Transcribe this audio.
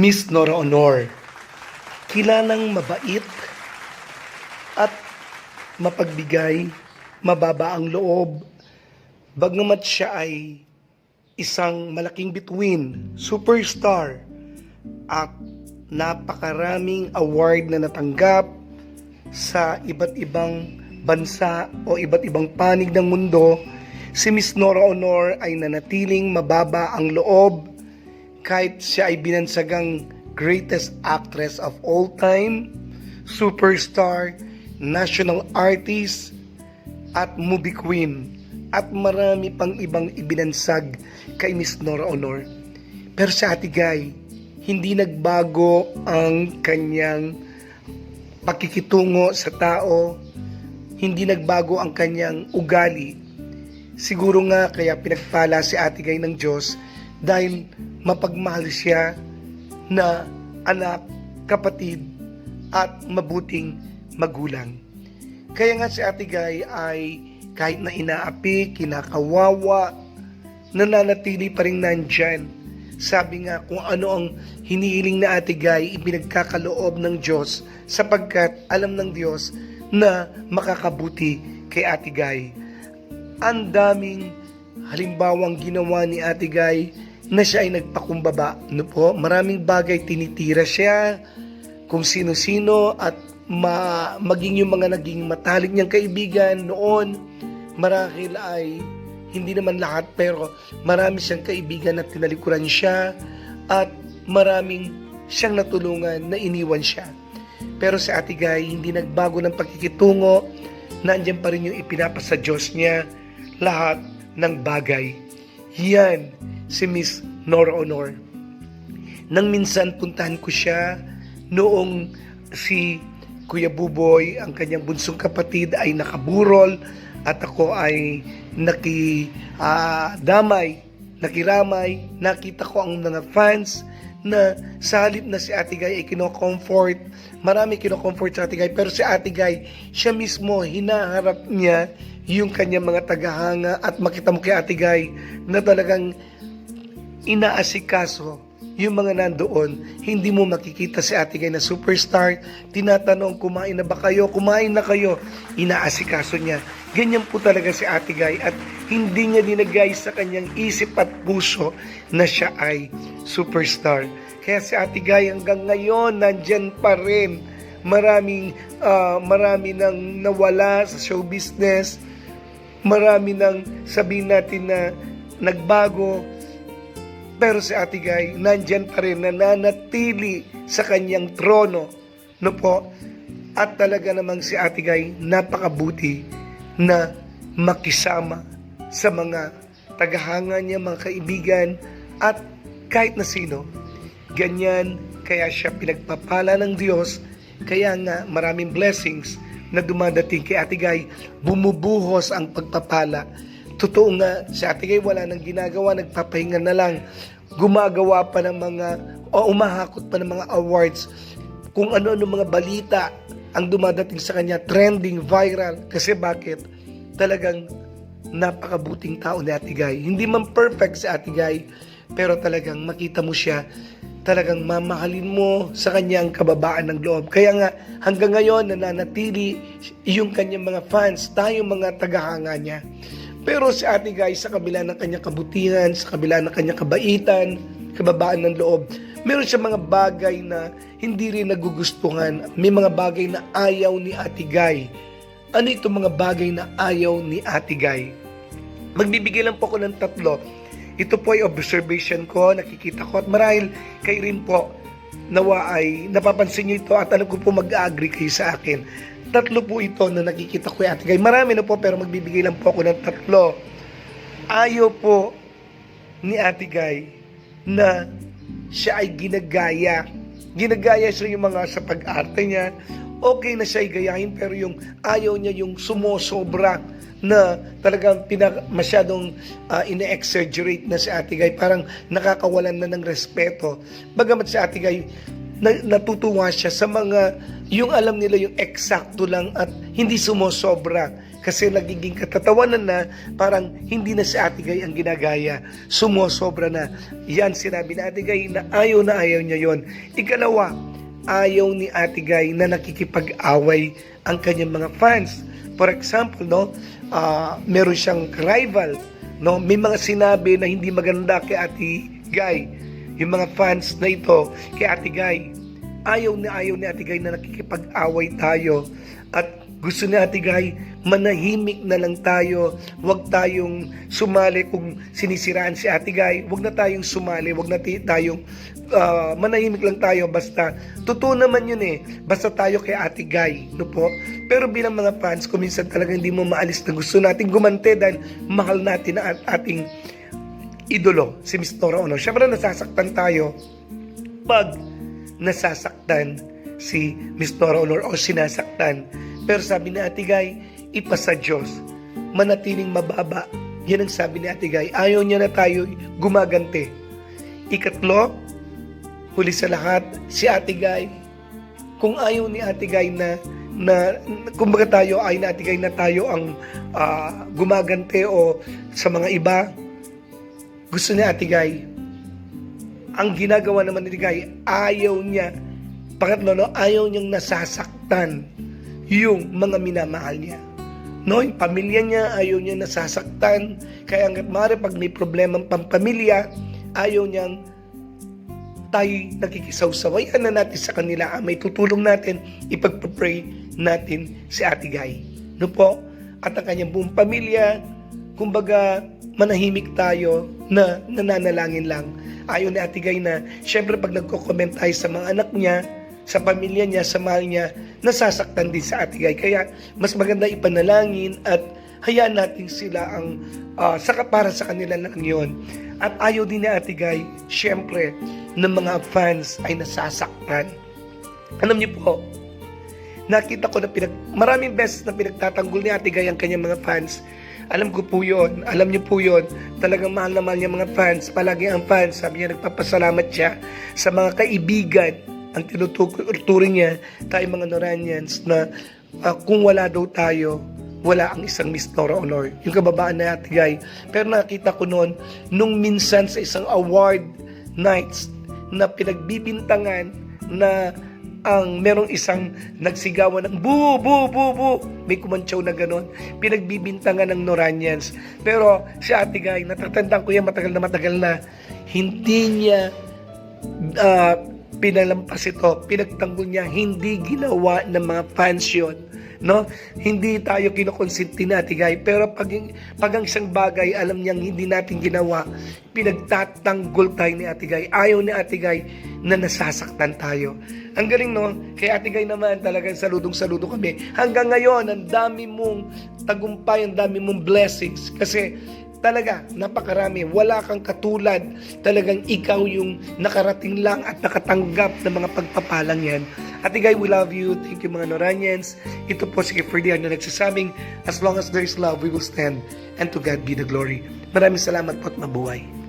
Miss Nora Honor. Kilalang mabait at mapagbigay, mababa ang loob. Bagamat siya ay isang malaking bituin, superstar, at napakaraming award na natanggap sa iba't ibang bansa o iba't ibang panig ng mundo, si Miss Nora Honor ay nanatiling mababa ang loob kahit siya ay binansagang greatest actress of all time, superstar, national artist, at movie queen, at marami pang ibang ibinansag kay Miss Nora Honor. Pero sa Ate Guy, hindi nagbago ang kanyang pakikitungo sa tao, hindi nagbago ang kanyang ugali. Siguro nga kaya pinagpala si Ate Guy ng Diyos dahil mapagmahal siya na anak, kapatid, at mabuting magulang. Kaya nga si Ate Guy ay kahit na inaapi, kinakawawa, nananatili pa rin nandyan. Sabi nga kung ano ang hinihiling na Ate Guy, ipinagkakaloob ng Diyos sapagkat alam ng Diyos na makakabuti kay Ate Guy. Ang daming halimbawang ginawa ni Ate Guy na siya ay nagpakumbaba. No po, maraming bagay tinitira siya, kung sino-sino at ma maging yung mga naging matalik niyang kaibigan noon marahil ay hindi naman lahat pero marami siyang kaibigan na tinalikuran siya at maraming siyang natulungan na iniwan siya. Pero si Ate Guy, hindi nagbago ng pagkikitungo, nandiyan pa rin yung ipinapasa Diyos niya lahat ng bagay. Yan si Miss Nora Honor. Nang minsan puntahan ko siya noong si Kuya Buboy, ang kanyang bunsong kapatid ay nakaburol at ako ay naki ah, damay, nakiramay, nakita ko ang mga fans na sa halip na si Ate Guy ay kino-comfort, marami kino-comfort sa Ate Guy, pero si Ate Guy, siya mismo, hinaharap niya yung kanyang mga tagahanga at makita mo kay Ate Guy na talagang inaasikaso yung mga nandoon, hindi mo makikita si Ate na superstar. Tinatanong, kumain na ba kayo? Kumain na kayo. Inaasikaso niya. Ganyan po talaga si Ate Guy at hindi niya dinagay sa kanyang isip at puso na siya ay superstar. Kaya si Ate Guy hanggang ngayon nandyan pa rin. Maraming, ah, marami nang nawala sa show business. Marami nang sabihin natin na nagbago, pero si Ate Guy, nandyan pa rin, nananatili sa kanyang trono. No po? At talaga namang si Ate Guy, napakabuti na makisama sa mga tagahanga niya, mga kaibigan, at kahit na sino. Ganyan, kaya siya pinagpapala ng Diyos. Kaya nga, maraming blessings na dumadating kay Ate Guy, bumubuhos ang pagpapala totoo nga, si Ate Gay wala nang ginagawa, nagpapahinga na lang. Gumagawa pa ng mga, o umahakot pa ng mga awards. Kung ano-ano mga balita ang dumadating sa kanya, trending, viral. Kasi bakit? Talagang napakabuting tao ni Ate Gay. Hindi man perfect si Ate Gay, pero talagang makita mo siya, talagang mamahalin mo sa kanyang kababaan ng loob. Kaya nga, hanggang ngayon, nananatili yung kanyang mga fans, tayong mga tagahanga niya. Pero si Ate Guy, sa kabila ng kanyang kabutihan, sa kabila ng kanyang kabaitan, kababaan ng loob, meron siya mga bagay na hindi rin nagugustuhan. May mga bagay na ayaw ni Ate Guy. Ano itong mga bagay na ayaw ni Ate Guy? Magbibigay lang po ako ng tatlo. Ito po ay observation ko, nakikita ko, at marahil kayo rin po nawa ay napapansin niyo ito at alam ko po mag-agree kayo sa akin. Tatlo po ito na nakikita ko Ate Guy. Marami na po pero magbibigay lang po ako ng tatlo. Ayaw po ni Ate Guy na siya ay ginagaya. Ginagaya siya yung mga sa pag-arte niya. Okay na siya ay gayahin pero yung ayaw niya yung sumosobra na talagang pinak masyadong uh, ine-exaggerate na si Ate Guy. Parang nakakawalan na ng respeto. Bagamat si Ate Guy na, natutuwa siya sa mga yung alam nila yung eksakto lang at hindi sumosobra Kasi nagiging katatawanan na parang hindi na si Ate Gay ang ginagaya. Sumosobra na. Yan sinabi ni Ate Gay na ayaw na ayaw niya yon. Ikalawa, ayaw ni Ate Gay na nakikipag-away ang kanyang mga fans. For example, no, ah, meron siyang rival, no, may mga sinabi na hindi maganda kay Ate Gay. Yung mga fans na ito kay Ate Gay, ayaw na ayaw ni Ate Gay na nakikipag-away tayo. At gusto ni Ate Gay manahimik na lang tayo. Huwag tayong sumali kung sinisiraan si Ate Gay huwag na tayong sumali. Huwag na tayong ah, manahimik lang tayo basta totoo naman yun eh basta tayo kay Ate Gay no po pero bilang mga fans kuminsan talaga hindi mo maalis na gusto natin gumante dahil mahal natin ang ating idolo si Miss Nora Honor syempre nasasaktan tayo pag nasasaktan si Miss Nora Honor o sinasaktan. Pero sabi ni Ate Guy, ipasa Diyos, manatiling mababa. Yan ang sabi ni Ate Guy. Ayaw niya na tayo gumagante. Ikatlo, huli sa lahat, si Ate Guy, kung ayaw ni Ate Guy na na kumbaga tayo ay na Ate Guy na tayo ang ah, gumagante o sa mga iba gusto ni Ate Guy ang ginagawa naman ni Guy, ayaw niya, pangatlo, no, ayaw niyang nasasaktan yung mga minamahal niya. No, yung pamilya niya, ayaw niya nasasaktan. Kaya hanggat maaari pag may problema ang pampamilya, ayaw niyang tayo nakikisawsawayan na natin sa kanila. Ah, May tutulong natin, ipagpapray natin si Ate Guy. No po? At ang kanyang buong pamilya, kumbaga, manahimik tayo na nananalangin lang. Ayaw ni Ate Guy na, syempre pag nagko-comment tayo sa mga anak niya, sa pamilya niya, sa mahal niya, nasasaktan din sa Ate Guy. Kaya mas maganda ipanalangin at hayaan natin sila ang ah, saka para sa kanila lang yon. At ayaw din ni Ate Guy, syempre, ng mga fans ay nasasaktan. Alam niyo po, nakita ko na pinag, maraming beses na pinagtatanggol ni Ate Guy ang kanyang mga fans. Alam ko po yon, alam niyo po yon. Talagang mahal na mahal niya mga fans. Palagi ang fans, sabi niya nagpapasalamat siya sa mga kaibigan ang tinuturing niya tayo mga Noranians na ah, kung wala daw tayo, wala ang isang Miss Nora Honor. Yung kababaan na Ate Guy. Pero nakita ko noon, nung minsan sa isang award nights na pinagbibintangan na ang merong isang nagsigawan ng bu bu bu bu. May kumantsaw na ganon. Pinagbibintangan ng Noranians. Pero si Ate Guy natatandaan ko yan matagal na matagal na hindi niya ah, pinalampas ito. Pinagtanggol niya hindi ginawa ng mga fans yun no? Hindi tayo kinokonsenti na Ate Guy. Pero pag, pag ang isang bagay alam niyang hindi natin ginawa pinagtatanggol tayo ni Ate Guy. Ayaw ni Ate Guy na nasasaktan tayo. Ang galing no? Kay Ate Guy naman talagang saludong saludo kami. Hanggang ngayon ang dami mong tagumpay ang dami mong blessings. Kasi talaga napakarami. Wala kang katulad. Talagang ikaw yung nakarating lang at nakatanggap ng mga pagpapalang yan Ate Guy, we love you. Thank you mga Noranians. Ito po si Ferdian na nagsasabing, as long as there is love, we will stand. And to God be the glory. Maraming salamat po at mabuhay.